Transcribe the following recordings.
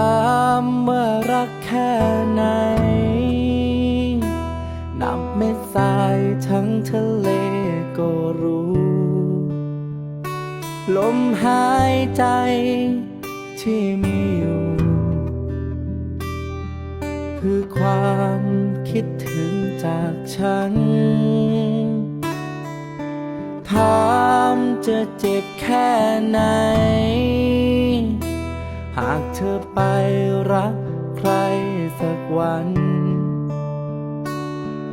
ามว่ารักแค่ไหน นับเม็ดทรายทั้งทะเลก็รู้ ลมหายใจที่มีอยู่ คือความคิดถึงจากฉัน ถามจะเจ็บแค่ไหน หากเธอไปรักใครสักวัน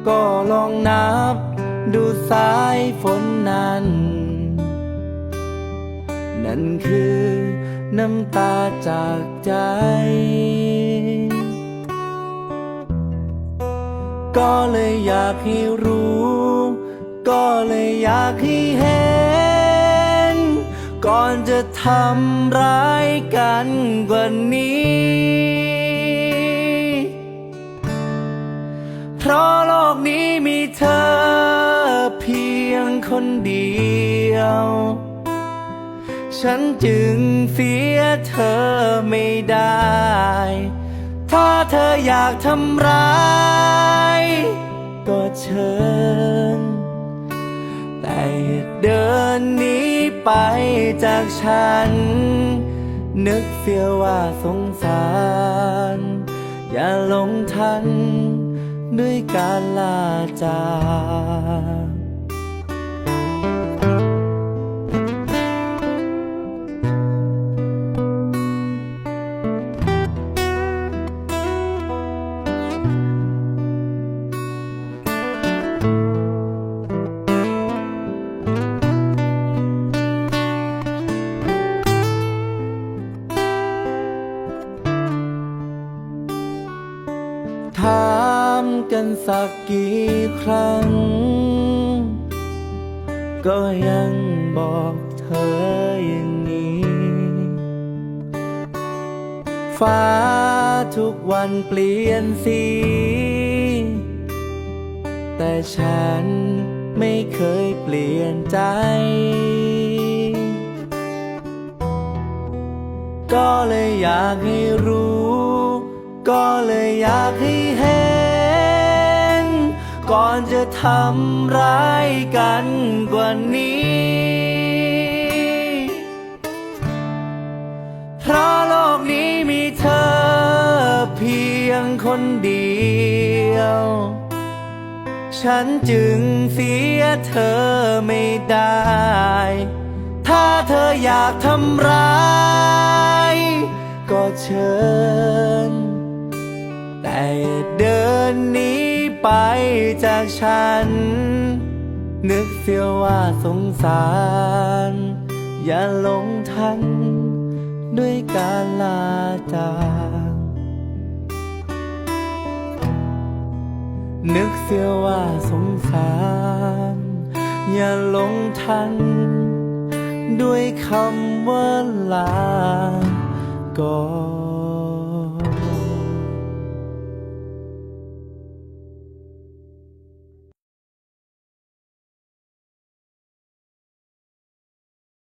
ก็ลองนับดูสายฝนนั้น นั่นคือน้ำตาจากใจ ก็เลยอยากให้รู้ ก็เลยอยากให้เห็น ก่อนจะทำร้ายกันกว่านี้ เพราะโลกนี้มีเธอเพียงคนเดียว ฉันจึงเสียเธอไม่ได้ ถ้าเธออยากทำร้าย ก็เชิญ ให้เดินหนีไปจากฉัน นึกเสียว่าสงสาร อย่าหลงทันด้วยการลาจาก กันสักกี่ครั้ง ก็ยังบอกเธออย่างนี้ ฟ้าทุกวันเปลี่ยนสี แต่ฉันไม่เคยเปลี่ยนใจ ก็เลยอยากให้รู้ ก็เลยอยากให้เห็น ก่อนจะทำร้ายกันกว่านี้ เพราะโลกนี้มีเธอเพียงคนเดียว ฉันจึงเสียเธอไม่ได้ ถ้าเธออยากทำร้าย ก็เชิญ ไปจากฉัน นึกเสียว่าสงสาร อย่าหลงทัน ด้วยการลาจากนึกเสียว่าสงสาร อย่าหลงทัน ด้วยคำว่าลาก่อน